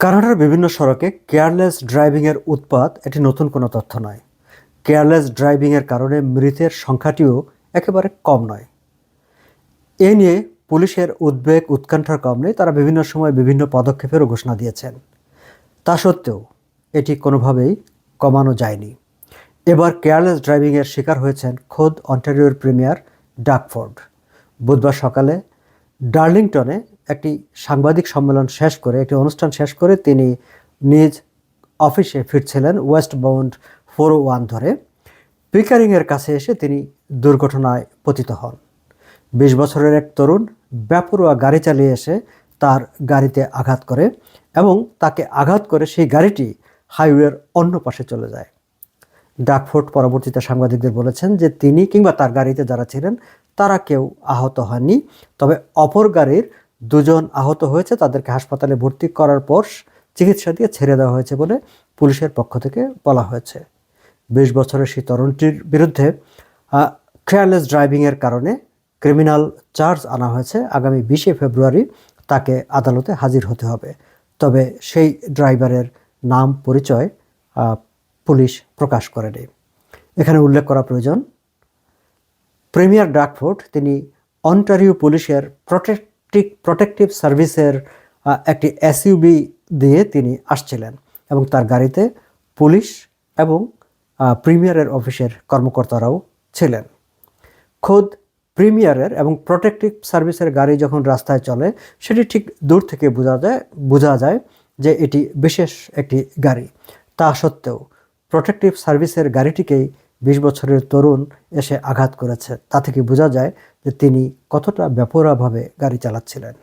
কানাডার বিভিন্ন সড়কে কেয়ারলেস ড্রাইভিংয়ের উৎপাত এটি নতুন কোনো তথ্য নয়। কেয়ারলেস ড্রাইভিংয়ের কারণে মৃতের সংখ্যাটিও একেবারে কম নয়। এ নিয়ে পুলিশের উদ্বেগ উৎকণ্ঠার কম নেই, তারা বিভিন্ন সময় বিভিন্ন পদক্ষেপেরও ঘোষণা দিয়েছেন। তা সত্ত্বেও এটি কোনোভাবেই কমানো যায়নি। এবার কেয়ারলেস ড্রাইভিংয়ের শিকার হয়েছেন খোদ অন্টারিওর প্রিমিয়ার ডাকফোর্ড বুধবার সকালে ডার্লিংটনে একটি সাংবাদিক সম্মেলন শেষ করে, একটি অনুষ্ঠান শেষ করে তিনি নিজ অফিসে ফিরছিলেন ওয়েস্ট বাউন্ড ফোর ওয়ান ধরে। পিকারিংয়ের কাছে এসে তিনি দুর্ঘটনায় পতিত হন। বিশ বছরের এক তরুণ ব্যাপরোয়া গাড়ি চালিয়ে এসে তার গাড়িতে আঘাত করে এবং তাকে আঘাত করে সেই গাড়িটি হাইওয়ের অন্য পাশে চলে যায়। ডাকফোর্ড পরবর্তীতে সাংবাদিকদের বলেছেন যে তিনি কিংবা তার গাড়িতে যারা ছিলেন, তারা কেউ আহত হননি। তবে অপর গাড়ির দুজন আহত হয়েছে, তাদেরকে হাসপাতালে ভর্তি করার পর চিকিৎসা দিয়ে ছেড়ে দেওয়া হয়েছে বলে পুলিশের পক্ষ থেকে বলা হয়েছে। বিশ বছরের সেই তরুণটির বিরুদ্ধে কেয়ারলেস ড্রাইভিংয়ের কারণে ক্রিমিনাল চার্জ আনা হয়েছে। আগামী বিশে ফেব্রুয়ারি তাকে আদালতে হাজির হতে হবে। তবে সেই ড্রাইভারের নাম, পরিচয় পুলিশ প্রকাশ করেনি। এখানে উল্লেখ করা প্রয়োজন, প্রিমিয়ার ডাকফোর্ড তিনি অন্টারিও পুলিশের প্রোটেক্টিভ প্রোটেক্টিভ সার্ভিসের একটি এসইউবি দিয়ে তিনি আসছিলেন এবং তার গাড়িতে পুলিশ এবং প্রিমিয়ারের অফিসের কর্মকর্তারাও ছিলেন। খোদ প্রিমিয়ারের এবং প্রোটেক্টিভ সার্ভিসের গাড়ি যখন রাস্তায় চলে, সেটি ঠিক দূর থেকে বোঝা যায় বোঝা যায় যে এটি বিশেষ একটি গাড়ি। তা সত্ত্বেও প্রোটেক্টিভ সার্ভিসের গাড়িটিকেই বিশ বছরের তরুণ এসে আঘাত করেছে। তা থেকে বোঝা যায় যে তিনি কতটা ব্যাপরাভাবে গাড়ি চালাচ্ছিলেন।